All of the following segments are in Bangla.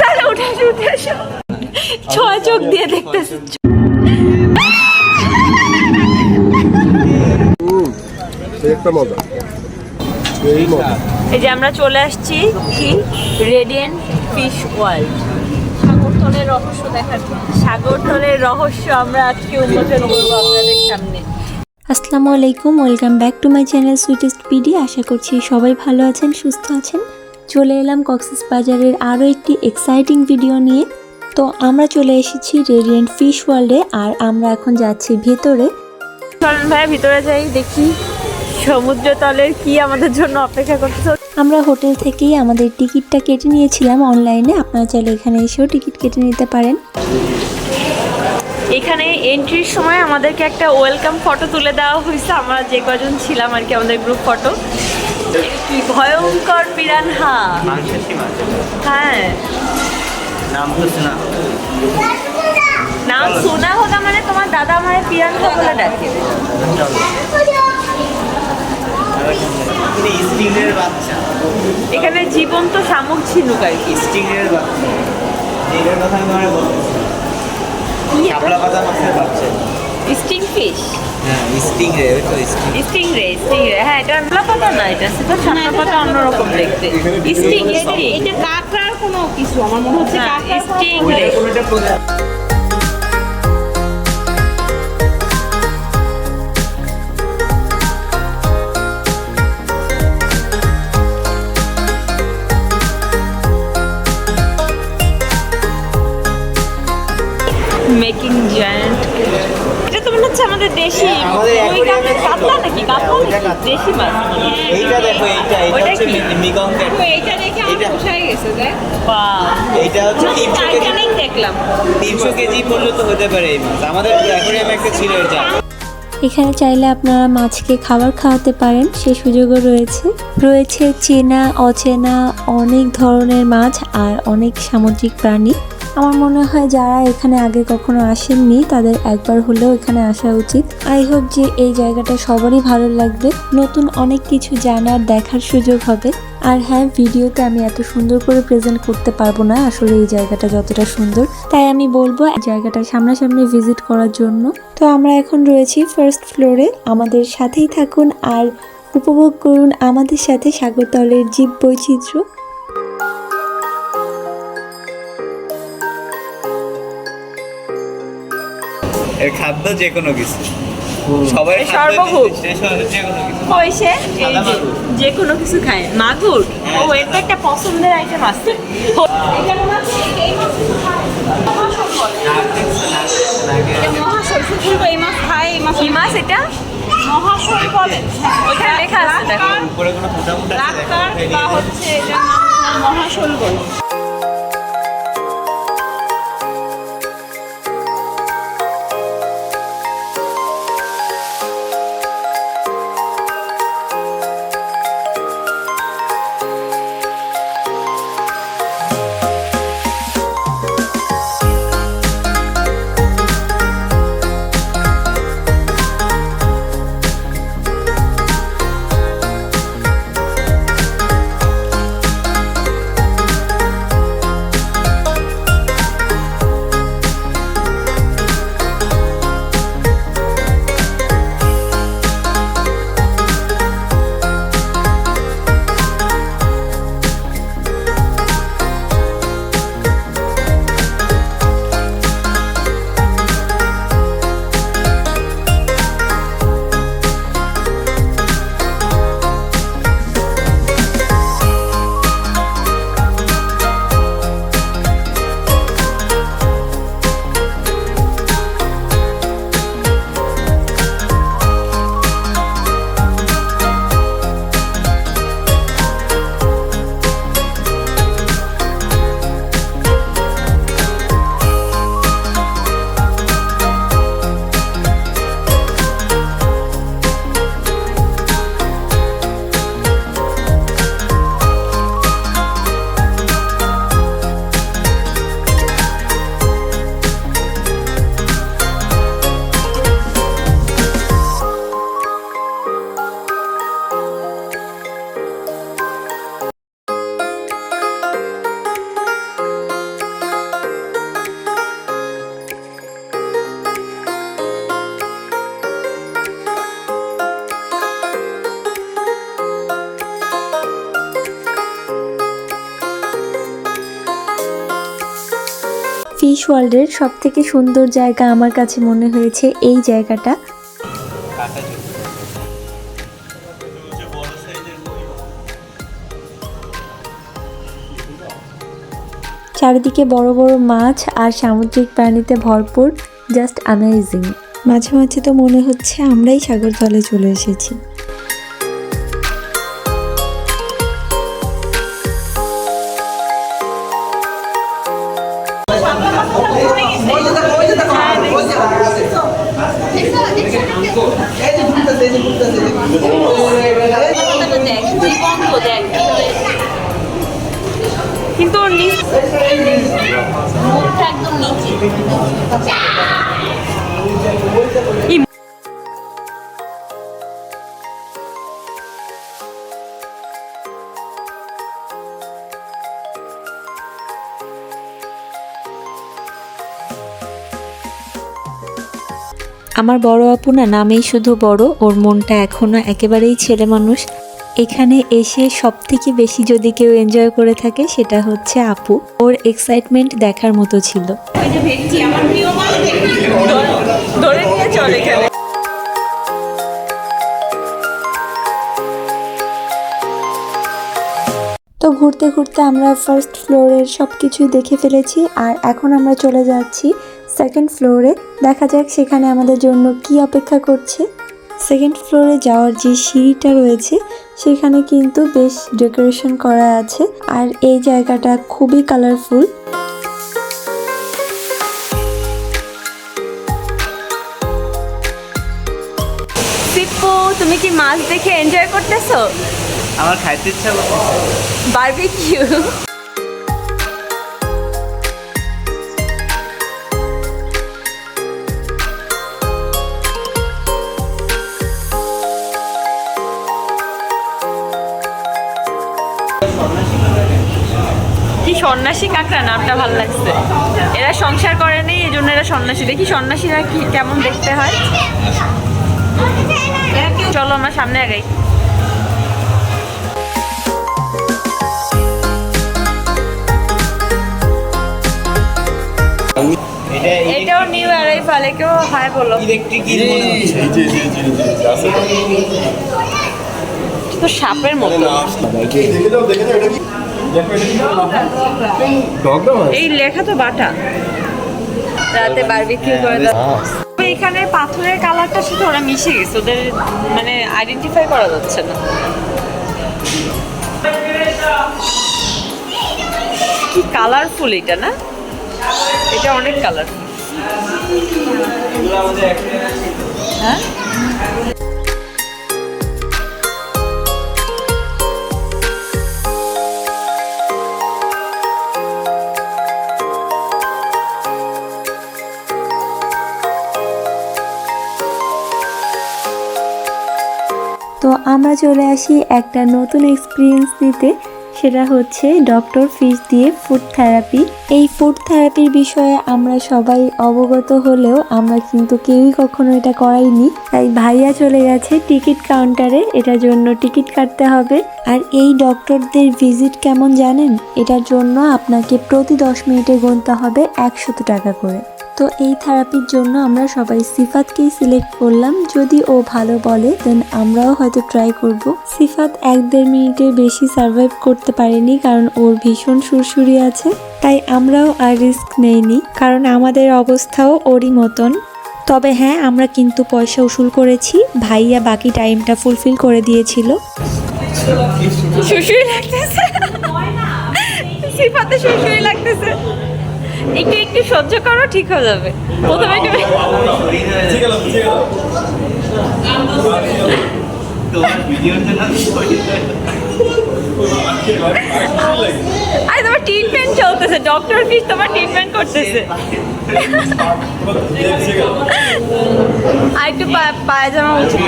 তাহলে উঠে আসো উঠে আসো। ছোঁয়া চোখ দিয়ে দেখতেছে। এই যে আমরা চলে আসছি কি? রেডিয়েন্ট ফিশ ওয়ার্ল্ড সাগরতলের রহস্য দেখার সাগরতলের রহস্য আমরা আজকে উন্মোচন করব আপনাদের সামনে। আসসালামু আলাইকুম, welcome back to my channel sweetest PD. আশা করছি সবাই ভালো আছেন, সুস্থ আছেন। চলে এলাম কক্সেস বাজারের আরও একটি এক্সাইটিং ভিডিও নিয়ে। তো আমরা চলে এসেছি রেডিয়েন্ট ফিশ ওয়ার্ল্ডে আর আমরা এখন যাচ্ছি ভেতরে। চলুন ভাই ভিতরে যাই দেখি সমুদ্র তলের কি আমাদের জন্য অপেক্ষা করতেছে। আমরা হোটেল থেকেই আমাদের টিকিটটা কেটে নিয়েছিলাম অনলাইনে। আপনারা চাইলে এখানে এসেও টিকিট কেটে নিতে পারেন। এখানে এন্ট্রির সময় আমাদেরকে একটা ওয়েলকাম ফটো তুলে দেওয়া হয়েছে। আমরা যে কজন ছিলাম আর কি আমাদের গ্রুপ ফটো ভয়ঙ্কর পিরানহা হ্যাঁ। নাম তো শোনা। নাম মানে তোমার দাদা আমার পিরানহা বলে ডাকে বাচ্চা। এখানে জীবন্ত শামুক ঝিনুক আর কি। স্টিংয়ের বাচ্চা। এটার কথা আমি বলছি। পাতা মাছের বাচ্চা। Sting fish. স্টিং তো হ্যাঁ এটা আমলা না এটা সেটা ছানা অন্যরকম দেখতে। স্টিং স্টিং এটা কাঁকড়ার কোনো কিছু আমার মনে হচ্ছে কাঁকড়ার কোনো স্টিং রে হচ্ছে আমাদের দেশি ওই কাতলা নাকি কাতলা ওইটা নাকি? কাতলা। দেশি মাছ। এইটা দেখো এইটা এটা হচ্ছে মিগং এইটা দেখে আমার পোষায় গেছে দেখ এইটা হচ্ছে তিনশো কেজি। দেখলাম। তিনশো কেজি পর্যন্ত হতে পারে এই মাছ। আমাদের অ্যাকোরিয়ামে একটা ছিল এটা। এখানে চাইলে আপনারা মাছকে খাবার খাওয়াতে পারেন সে সুযোগও রয়েছে। রয়েছে চেনা অচেনা অনেক ধরনের মাছ আর অনেক সামুদ্রিক প্রাণী। আমার মনে হয় যারা এখানে আগে কখনো আসেননি, তাদের একবার হলেও এখানে আসা উচিত। আই হোপ যে এই জায়গাটা সবারই ভালো লাগবে। নতুন অনেক কিছু জানার, দেখার সুযোগ হবে। আর হ্যাঁ ভিডিওতে আমি এত সুন্দর করে প্রেজেন্ট করতে পারব না, আসলে এই জায়গাটা যতটা সুন্দর। তাই আমি বলব জায়গাটা সামনাসামনি ভিজিট করার জন্য। তো আমরা এখন রয়েছি ফার্স্ট ফ্লোরে আমাদের সাথেই থাকুন আর উপভোগ করুন আমাদের সাথে সাগরতলের জীব বৈচিত্র্য এর খাদ্য যে কোনো কিছু সবাই কিছু। কইছে এই যে। যে কোনো কিছু খায়। মাগুর? হ্যাঁ, ও এটা একটা পছন্দের আইটেম আছে। এটা হচ্ছে এই মাছ খায় মহাশোল বলে। ফিশ ওয়ার্ল্ডের সব থেকে সুন্দর জায়গা আমার কাছে মনে হয়েছে এই জায়গাটা। চারিদিকে বড় বড় মাছ আর সামুদ্রিক প্রাণীতে ভরপুর জাস্ট অ্যামেজিং মাঝে মাঝে তো মনে হচ্ছে আমরাই সাগরতলে চলে এসেছি। জীবন্ত কিন্তু ওর মুখটা একদম নিচে। আমার বড় আপু না নামেই শুধু বড় ওর মনটা এখনও একেবারেই ছেলে মানুষ এখানে এসে সব থেকে বেশি যদি কেউ এনজয় করে থাকে সেটা হচ্ছে আপু। ওর এক্সাইটমেন্ট দেখার মতো ছিল। ধরে নিয়ে চলে এখানে। তো ঘুরতে ঘুরতে আমরা ফার্স্ট ফ্লোরের সব কিছুই দেখে ফেলেছি আর এখন আমরা চলে যাচ্ছি সেকেন্ড ফ্লোরে দেখা যাক সেখানে আমাদের জন্য কি অপেক্ষা করছে। সেকেন্ড ফ্লোরে যাওয়ার যে সিঁড়িটা রয়েছে সেখানে কিন্তু বেশ ডেকোরেশন করা আছে। আর এই জায়গাটা খুবই কালারফুল সিপ্পু তুমি কি মাছ দেখে এনজয় করতেছো? আমার খাইতে ইচ্ছা করতেছে। বারবিকিউ সন্ন্যাসী কাঁকড়া নামটা ভালো লাগছে? এরা সংসার করেনি এই জন্য এরা সন্ন্যাসী। দেখি সন্ন্যাসীরা কি কেমন দেখতে হয়? চলো আমরা সামনে আগাই। এটাও নিউ অ্যারাইভাল একেও হাই বলো। মনে তো। সাপের মতো। এই লেখা তো বাটা। রাতে বারবিকিউ করে দাও। এখানে পাথরের কালারটার সাথে ওরা মিশে গেছে, ওদের মানে আইডেন্টিফাই করা যাচ্ছে না। কি কালারফুল এটা না? এটা অনেক কালারফুল হ্যাঁ? আমরা চলে আসি একটা নতুন এক্সপিরিয়েন্স নিতে, সেটা হচ্ছে ডক্টর ফিশ দিয়ে ফুড থেরাপি এই ফুড থেরাপির বিষয়ে আমরা সবাই অবগত হলেও আমরা কিন্তু কেউই কখনো এটা করাইনি। তাই ভাইয়া চলে গেছে টিকিট কাউন্টারে এটার জন্য টিকিট কাটতে হবে। আর এই ডক্টরদের ভিজিট কেমন জানেন? এটার জন্য আপনাকে প্রতি দশ মিনিটে গুনতে হবে একশত টাকা করে। তো এই থেরাপির জন্য আমরা সবাই সিফাতকেই সিলেক্ট করলাম। যদি ও ভালো বলে দেন আমরাও হয়তো ট্রাই করব। সিফাত এক দেড় মিনিটের বেশি সার্ভাইভ করতে পারেনি কারণ ওর ভীষণ সুরসুরি আছে। তাই আমরাও আর রিস্ক নেইনি, কারণ আমাদের অবস্থাও ওরই মতন। তবে হ্যাঁ আমরা কিন্তু পয়সা উসুল করেছি। ভাইয়া বাকি টাইমটা ফুলফিল করে দিয়েছিল। লাগতেছে। লাগতেছে। একটু একটু সহ্য করো, ঠিক হয়ে যাবে। প্রথমে আরে, তোমার ট্রিটমেন্ট চলতেছে। ডক্টর ফিস তোমার ট্রিটমেন্ট করতেছে। আর একটু পায়জামা উঠে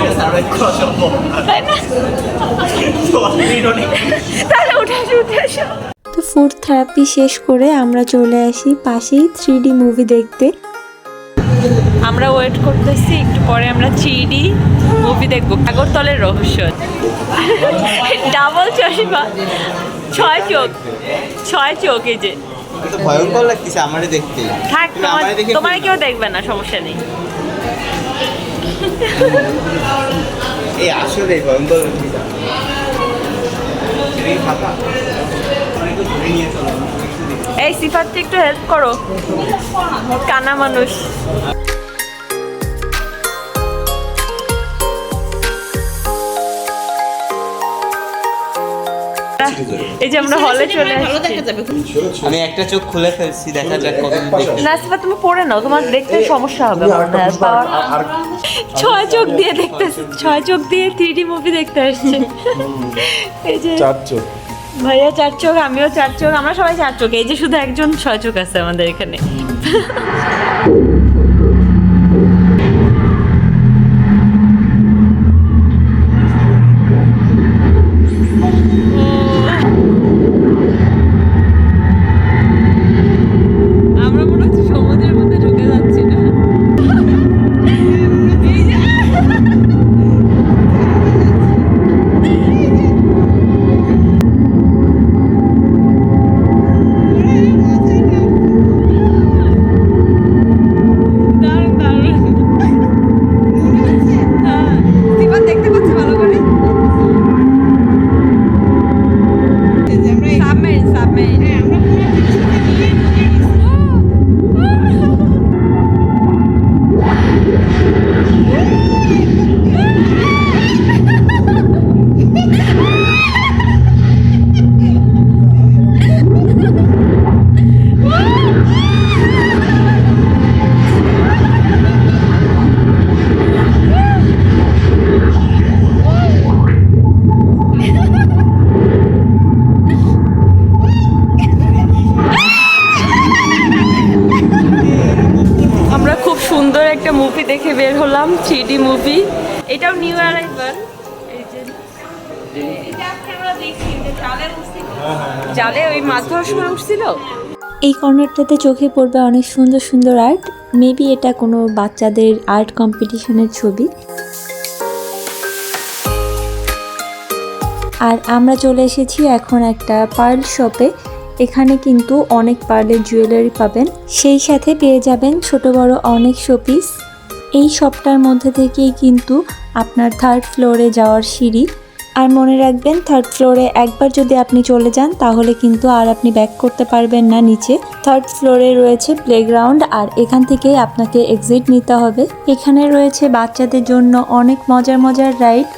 তাহলে উঠে আসো উঠে আসো। ফুড থেরাপি শেষ করে আমরা চলে আসি পাশেই থ্রি ডি মুভি দেখতে। আমরা ওয়েট করতেছি একটু পরে আমরা থ্রি মুভি দেখব। আগরতলের রহস্য। ডাবল চশমা। ছয় চোখ। ছয় চোখ এই যে। ভয়ঙ্কর লাগতেছে আমারই দেখতে। থাক আমারে তোমার কেউ দেখবে না সমস্যা নেই। এই আসলে ভয়ঙ্কর লাগতেছে তুমি ফাঁকা অনেক ধরে নিয়ে চলো এই সিফাতকে একটু হেল্প করো। কানা মানুষ। এই যে আমরা হলে চলে আমি একটা চোখ খুলে ফেলছি দেখা যাক কত দেখতে না সিফাত তুমি পড়ে নাও তোমার দেখতে সমস্যা হবে ছয় চোখ দিয়ে দেখতে ছয় চোখ দিয়ে থ্রি মুভি দেখতে আসছে। এই যে চার চোখ। ভাইয়া চার চোখ, আমিও চার চোখ, আমরা সবাই চার চোখ। এই যে শুধু একজন ছয় চোখ আছে আমাদের এখানে। কর্নারটাতে চোখে পড়বে অনেক সুন্দর সুন্দর আর্ট মেবি এটা কোনো বাচ্চাদের আর্ট কম্পিটিশনের ছবি। আর আমরা চলে এসেছি এখন একটা পার্ল শপে এখানে কিন্তু অনেক পার্লের জুয়েলারি পাবেন। সেই সাথে পেয়ে যাবেন ছোট বড় অনেক শোপিস এই শপটার মধ্যে থেকেই কিন্তু আপনার থার্ড ফ্লোরে যাওয়ার সিঁড়ি। আর মনে রাখবেন থার্ড ফ্লোরে একবার যদি আপনি চলে যান, তাহলে কিন্তু আর আপনি ব্যাক করতে পারবেন না নিচে। থার্ড ফ্লোরে রয়েছে প্লেগ্রাউন্ড আর এখান থেকেই আপনাকে এক্সিট নিতে হবে। এখানে রয়েছে বাচ্চাদের জন্য অনেক মজার মজার রাইড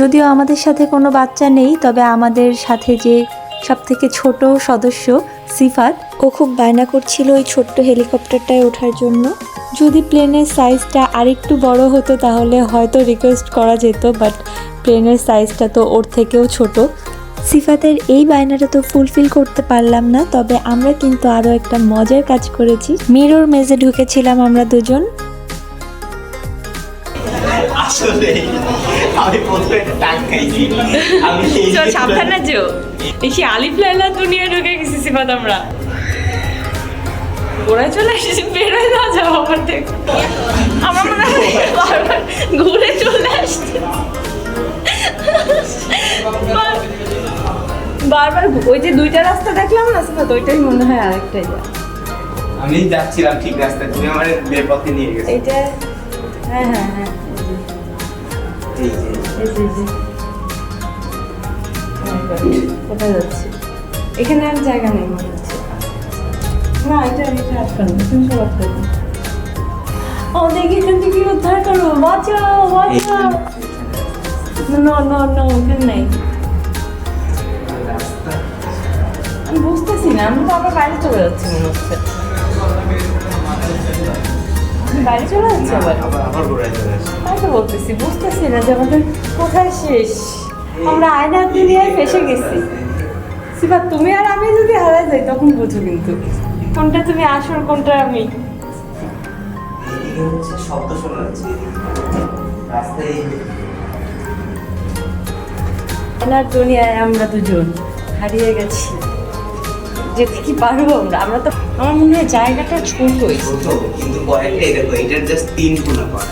যদিও আমাদের সাথে কোনো বাচ্চা নেই, তবে আমাদের সাথে যে সব থেকে ছোট সদস্য, সিফাত ও খুব বায়না করছিল ওই ছোট্ট হেলিকপ্টারটায় ওঠার জন্য। যদি প্লেনের সাইজটা আরেকটু বড় হতো তাহলে হয়তো রিকোয়েস্ট করা যেত বাট প্লেনের সাইজটা তো ওর থেকেও ছোট। সিফাতের এই বায়নাটা তো ফুলফিল করতে পারলাম না তবে আমরা কিন্তু আরও একটা মজার কাজ করেছি। মিরর মেজে ঢুকেছিলাম আমরা দুজন। সাবধানে যেও। দেখি আলিফ লাইলা দুনিয়া ঢুকে গেছি সিফাত আমরা। ঘোরা চলে এসেছি বেরোয় না যাও আমার থেকে আমার মনে হয় বারবার ঘুরে চলে আসছে। বারবার ওই যে দুইটা রাস্তা দেখলাম না সিফাত ওইটাই মনে হয় আরেকটাই আমি যাচ্ছিলাম ঠিক রাস্তায় তুমি আমার বেপথে নিয়ে গেছো। এইটা হ্যাঁ হ্যাঁ হ্যাঁ। এই যে। এই যে, কোথায় যাচ্ছি। এখানে আর জায়গা নেই মনে না এটা এটা আটকানো তুমি সব আটকানো এখান থেকে উদ্ধার করো বাঁচাও বাঁচাও। নো নো নো ওখানে নেই। আমি বুঝতেছি না আমি তো আবার বাইরে চলে যাচ্ছি মনে হচ্ছে। বাইরে চলে যাচ্ছি আবার? তাই তো বলতেছি বুঝতেছি না যে আমাদের কোথায় শেষ। আমরা ফেসে গেছি। সিফা তুমি আর আমি যদি হারা যাই তখন বুঝো কিন্তু। কোনটা তুমি আসল কোনটা আমি? এদিকে হচ্ছে শব্দ শোনা যাচ্ছে। রাস্তায় দুনিয়ায় আমরা দুজন হারিয়ে গেছি। যেতে কি পারব আমরা আমরা তো আমার মনে হয় জায়গাটা ছোটই ছোট কিন্তু কয়েকটা দেখো এটার জাস্ট তিন কোনা করা।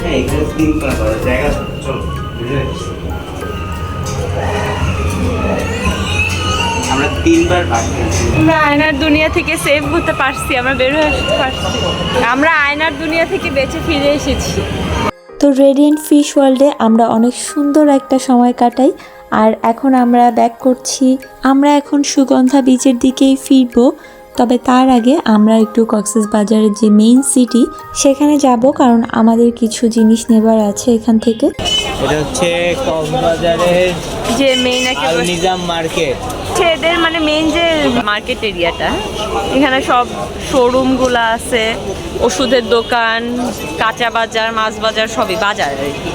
হ্যাঁ এখানে তিন কোনা করা জায়গা ছোট চলো বুঝলে তিনবার পাঠিয়েছি আমরা আয়নার দুনিয়া থেকে সেভ হতে পারছি আমরা বের হয়ে আসতে পারছি। আমরা আয়নার দুনিয়া থেকে বেঁচে ফিরে এসেছি। তো রেডিয়েন্ট ফিশ ওয়ার্ল্ডে আমরা অনেক সুন্দর একটা সময় কাটাই আর এখন আমরা ব্যাক করছি আমরা এখন সুগন্ধা বীজের দিকেই ফিরবো। তবে তার আগে আমরা একটু কক্সেস বাজারের যে মেইন সিটি সেখানে যাব কারণ আমাদের কিছু জিনিস নেবার আছে এখান থেকে। এটা হচ্ছে কক্সবাজারের যে মেইন একটা আল নিজাম মার্কেট। হচ্ছে এদের মানে মেইন যে মার্কেট এরিয়াটা এখানে সব শোরুমগুলো আছে ওষুধের দোকান কাঁচা বাজার মাছ বাজার সবই বাজার আর কি।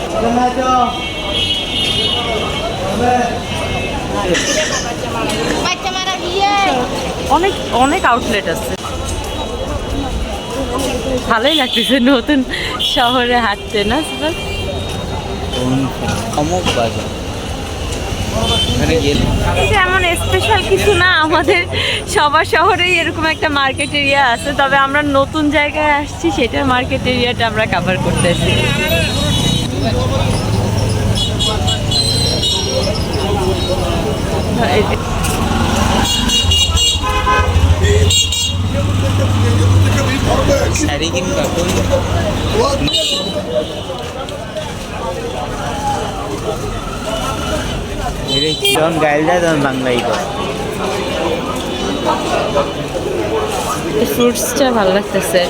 অনেক অনেক আউটলেট আছে। ভালোই লাগতেছে নতুন শহরে হাঁটতে না? অমুক বাজার। ওখানে স্পেশাল কিছু না আমাদের সবার শহরেই এরকম একটা মার্কেট এরিয়া আছে তবে আমরা নতুন জায়গায় আসছি সেটার মার্কেট এরিয়াটা আমরা কভার করতেছি। শাড়ি কিনবা কোন যখন গাইল যায় তখন বাংলাই ফ্রুটসটা ভালো লাগতেছে।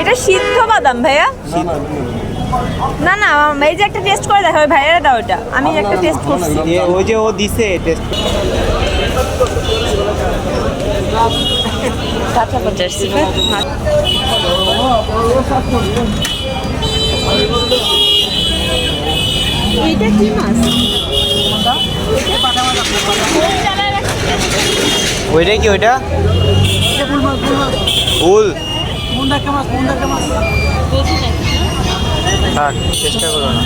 এটা সিদ্ধ বাদাম ভাইয়া? না না এই যে একটা টেস্ট করে দেখো ভাইয়ারা দাও এটা আমি একটা টেস্ট করছি। ওই যে ও দিছে টেস্ট এইটা কি মাছ ওইটা কি ওইটা ফুল থাক চেষ্টা করো না।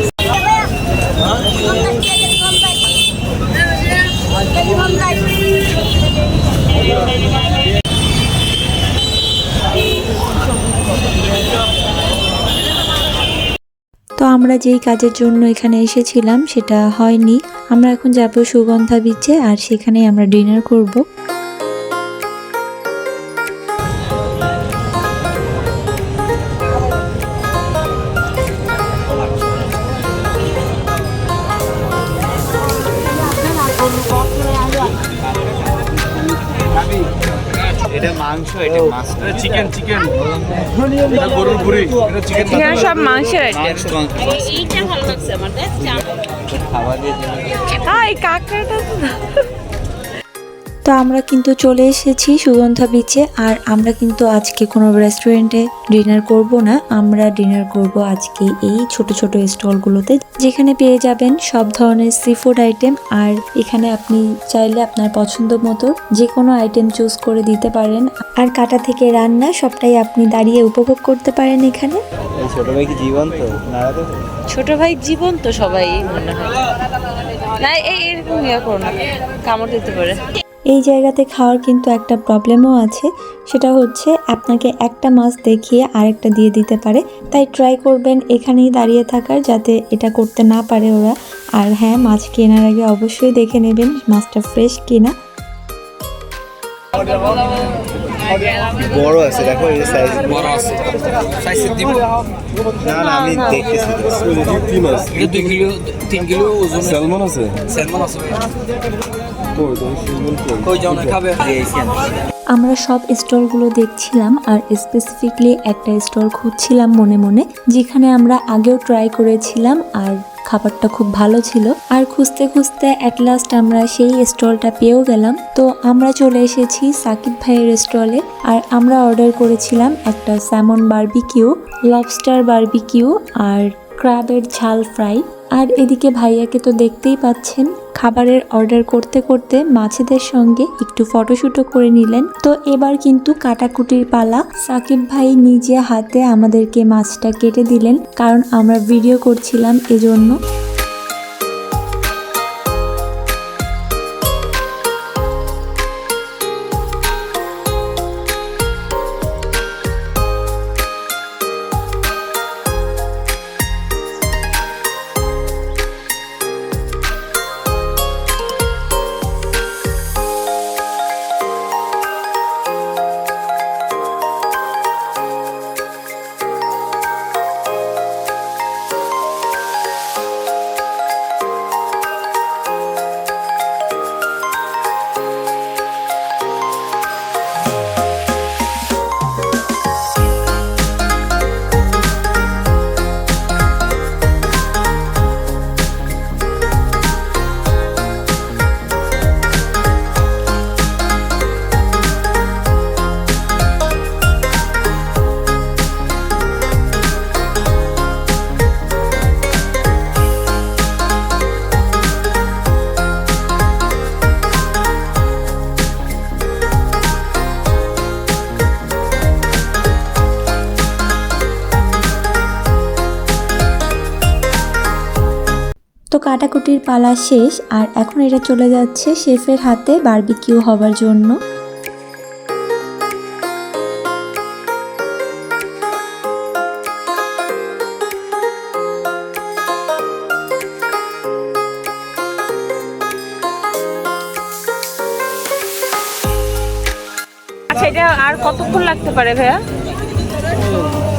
তো আমরা যেই কাজের জন্য এখানে এসেছিলাম সেটা হয়নি। আমরা এখন যাব সুগন্ধা বিচে আর সেখানে আমরা ডিনার করব। এটা মাংস এটা মাছ চিকেন চিকেন গরুর বুড়ি এখানে সব মাংসের আইটেম। এইটা ভালো লাগছে আমার খাওয়া দিয়ে কাঁকড়াটা তো তো আমরা কিন্তু চলে এসেছি সুগন্ধা বিচে আর আমরা কিন্তু আজকে কোনো রেস্টুরেন্টে ডিনার করব না। আমরা ডিনার করব আজকে এই ছোট ছোট স্টলগুলোতে যেখানে পেয়ে যাবেন সব ধরনের সি ফুড আইটেম আর এখানে আপনি চাইলে আপনার পছন্দ মতো যে কোনো আইটেম চুজ করে দিতে পারেন। আর কাটা থেকে রান্না সবটাই আপনি দাঁড়িয়ে উপভোগ করতে পারেন এখানে। ছোট ভাই কি জীবন্ত? ছোট ভাই জীবন তো সবাই মনে হয়। না এই এরকম ইয়ে করো না। কামড় দিতে পারে। এই জায়গাতে খাওয়ার কিন্তু একটা প্রবলেমও আছে। সেটা হচ্ছে আপনাকে একটা মাছ দেখিয়ে আরেকটা দিয়ে দিতে পারে। তাই ট্রাই করবেন এখানেই দাঁড়িয়ে থাকার যাতে এটা করতে না পারে ওরা। আর হ্যাঁ মাছ কেনার আগে অবশ্যই দেখে নেবেন মাছটা ফ্রেশ কিনা। বড় আছে দেখো এই সাইজ বড় আছে। সাইজের দিব না না আমি দেখতেছি এটা দুই কিলো তিন কিলো ওজন। স্যালমন আছে? স্যালমন আছে আমরা সব স্টলগুলো দেখছিলাম আর স্পেসিফিকলি একটা স্টল খুঁজছিলাম মনে মনে, যেখানে আমরা আগেও ট্রাই করেছিলাম আর খাবারটা খুব ভালো ছিল। আর খুঁজতে খুঁজতে অ্যাট লাস্ট আমরা সেই স্টলটা পেয়েও গেলাম। তো আমরা চলে এসেছি সাকিব ভাইয়ের স্টলে আর আমরা অর্ডার করেছিলাম একটা স্যামন বার্বিকিউ লবস্টার বার্বিকিউ আর ক্রাবের ঝাল ফ্রাই আর এদিকে ভাইয়াকে তো দেখতেই পাচ্ছেন খাবারের অর্ডার করতে করতে মাছেদের সঙ্গে একটু ফটোশুটও করে নিলেন। তো এবার কিন্তু কাটাকুটির পালা। সাকিব ভাই নিজে হাতে আমাদেরকে মাছটা কেটে দিলেন, কারণ আমরা ভিডিও করছিলাম এজন্য। কাটাকুটির পালা শেষ আর এখন এটা চলে যাচ্ছে শেফের হাতে বারবিকিউ হবার জন্য। আচ্ছা এটা আর কতক্ষণ লাগতে পারে ভাইয়া?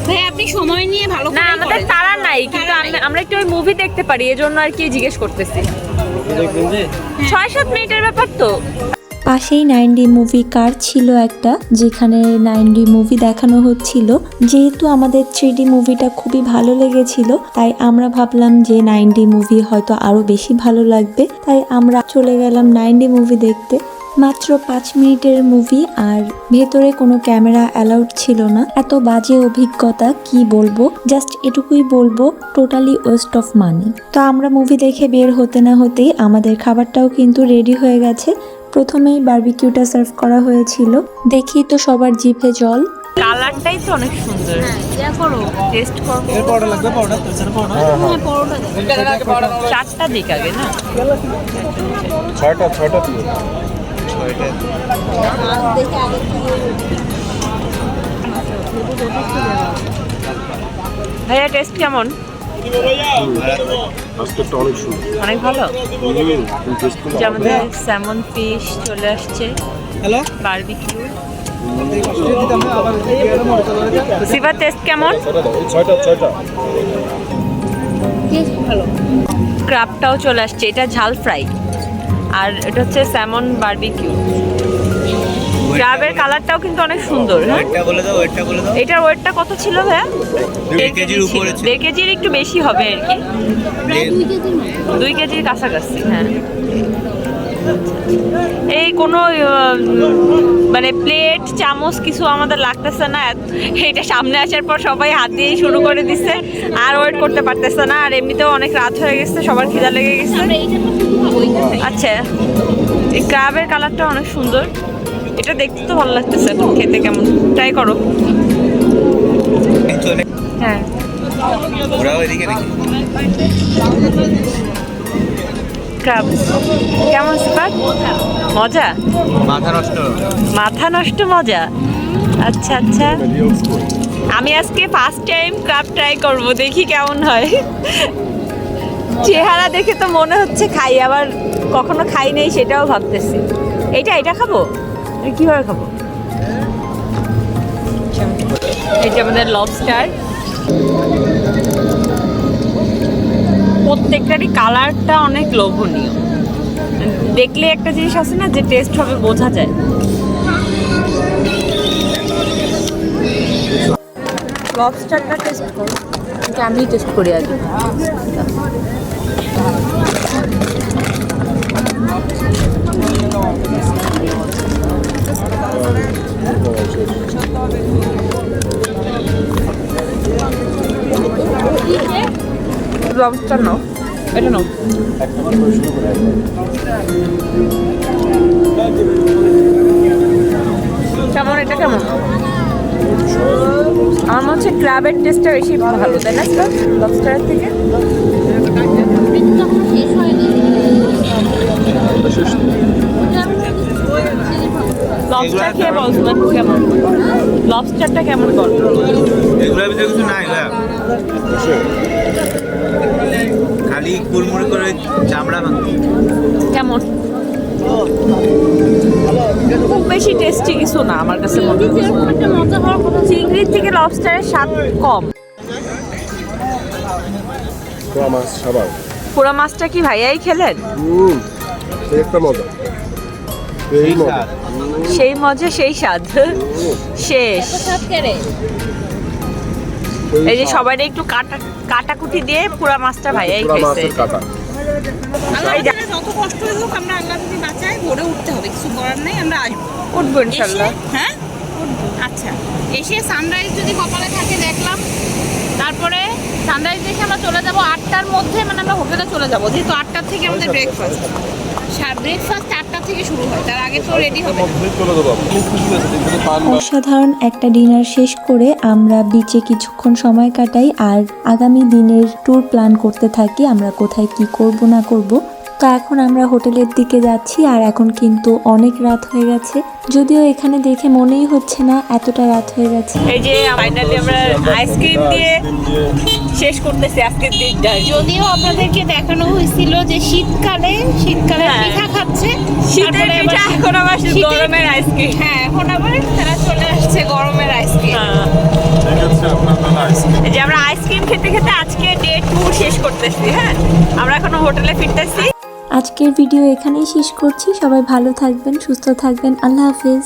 ভাই আপনি সময় নিয়ে ভালো না আমাদের তারা নাই, কিন্তু আমরা একটু ওই মুভি দেখতে পারি, এজন্য আর কি জিজ্ঞেস করতেছি। ছয় সাত মিনিটের ব্যাপার তো। পাশেই নাইন ডি মুভি কার ছিল একটা, যেখানে নাইন ডি মুভি দেখানো হচ্ছিল। যেহেতু আমাদের থ্রি মুভিটা খুবই ভালো লেগেছিল, তাই আমরা ভাবলাম যে নাইন ডি মুভি হয়তো আরও বেশি ভালো লাগবে। তাই আমরা চলে গেলাম নাইন ডি মুভি দেখতে। মাত্র পাঁচ মিনিটের মুভি আর ভেতরে কোনো ক্যামেরা অ্যালাউড ছিল না। এত বাজে অভিজ্ঞতা কি বলব? জাস্ট এটুকুই বলব টোটালি ওয়েস্ট অফ মানি তো আমরা মুভি দেখে বের হতে না হতেই আমাদের খাবারটাও কিন্তু রেডি হয়ে গেছে। প্রথমেই বারবিকিউটা সার্ভ করা হয়েছিল। দেখি তো সবার জিভে জল। কালারটাই তো অনেক সুন্দর। হ্যাঁ যা করো। টেস্ট করব হ্যাঁ পরোটা চারটা দিক আগে না? ছয়টা ছয়টা দিও ছয়টা ভাইয়া টেস্ট কেমন? আজকেরটা অনেক সুন্দর। অনেক ভালো। যে আমাদের স্যামন ফিশ চলে আসছে। হ্যালো বারবিকিউ সিভার টেস্ট কেমন? ছয়টা ছয়টা। ছয়টা ক্রাবটাও চলে আসছে। এটা ঝাল ফ্রাই আর এটা হচ্ছে স্যামন বারবিকিউ ক্রাবের কালারটাও কিন্তু অনেক সুন্দর হ্যাঁ? ওয়েটটা বলে দাও ওয়েটটা বলে দাও। এটার ওয়েটটা কত ছিল ভাইয়া? দেড় কেজির উপরে দেড় কেজির একটু বেশি হবে আর কি। দুই কেজির কাছাকাছি হ্যাঁ। এই কোনো মানে প্লেট চামচ কিছু আমাদের লাগতেছে না। এটা সামনে আসার পর সবাই হাত দিয়েই শুরু করে দিছে আর ওয়েট করতে পারতেছে না। আর এমনিতেও অনেক রাত হয়ে গেছে সবার খিদা লেগে গেছে। এইটা। আচ্ছা এই ক্রাবের কালারটা অনেক সুন্দর। এটা দেখতে তো ভালো লাগতেছে খেতে কেমন? ট্রাই করো। হ্যাঁ। ঘোরাও এদিকে নাকি? কেমন সুপার? মজা? মাথা নষ্ট। মাথা নষ্ট মজা? আচ্ছা আচ্ছা। আমি আজকে ফার্স্ট টাইম ক্রাব ট্রাই করব দেখি কেমন হয়। চেহারা দেখে তো মনে হচ্ছে খাই আবার কখনো খাই নেই সেটাও ভাবতেছি। এটা এটা খাব? কীভাবে খাব? এটা আমাদের লবস্টার প্রত্যেকটারই কালারটা অনেক লোভনীয়। দেখলে একটা জিনিস আছে না, যে টেস্ট হবে, বোঝা যায়। লবস্টারটা টেস্ট করো। আমি টেস্ট করি আগে। লবস্টার নাও। এটা নাও। কেমন, এটা কেমন? আমার হচ্ছে ক্রাবের টেস্টটা বেশি ভালো, তাই না লবস্টারের থেকে? লবস্টার খেয়ে বল কেমন। লবস্টারটা কেমন বল খালি কুলমুড়ি করে চামড়া ভাঙতি। কেমন? খুব বেশি টেস্টি কিছু না আমার কাছে মনে যেরকম একটা মজা হওয়ার কথা চিংড়ির থেকে লবস্টারের স্বাদ কম। পোড়া মাছ সাবান পুরো মাছটা কি ভাইয়াই খেলেন? সেই একটা মজা। সেই মজা। সেই স্বাদ। শেষ। এই যে সবাই একটু কাটা কাটাকুটি দিয়ে পুরা মাছটা ভাইয়াই পোড়া খাইছে মাছের কাটা। যত কষ্ট হোক আমরা আল্লাহ যদি বাঁচাই ভরে উঠতে হবে কিছু করার নেই আমরা আসব। উঠবো ইনশাল্লাহ। হ্যাঁ? আচ্ছা। এসে সানরাইজ যদি কপালে থাকে দেখলাম। তারপরে সানরাইজ দেখে আমরা চলে যাব আটটার মধ্যে মানে আমরা হোটেলে চলে যাব। যেহেতু আটটার থেকে আমাদের ব্রেকফাস্ট ব্রেকফাস্ট আটটা থেকে শুরু হয় তার আগে তো রেডি হবে না। চলে যাব অসাধারণ একটা ডিনার শেষ করে আমরা বিচে কিছুক্ষণ সময় কাটাই আর আগামী দিনের ট্যুর প্ল্যান করতে থাকি আমরা কোথায় কি করব না করব তো এখন আমরা হোটেলের দিকে যাচ্ছি আর এখন কিন্তু অনেক রাত হয়ে গেছে। যদিও এখানে দেখে মনেই হচ্ছে না এতটা রাত হয়ে গেছে। এই যে ফাইনালি আমরা আইসক্রিম দিয়ে শেষ করতেছি আজকের দিনটা। যদিও আপনাদেরকে দেখানো হয়েছিল যে শীতকালে শীতকালে হ্যাঁ। পিঠা খাচ্ছে। শীতের তারপরে পিঠা এখন আবার গরমের আইসক্রিম হ্যাঁ এখন আবার তারা চলে আসছে গরমের আইসক্রিম যে আমরা আইসক্রিম খেতে খেতে আজকে ডে টু শেষ করতেছি হ্যাঁ? আমরা এখন হোটেলে ফিরতেছি। আজকের ভিডিও এখানেই শেষ করছি। সবাই ভালো থাকবেন, সুস্থ থাকবেন। আল্লাহ হাফিজ।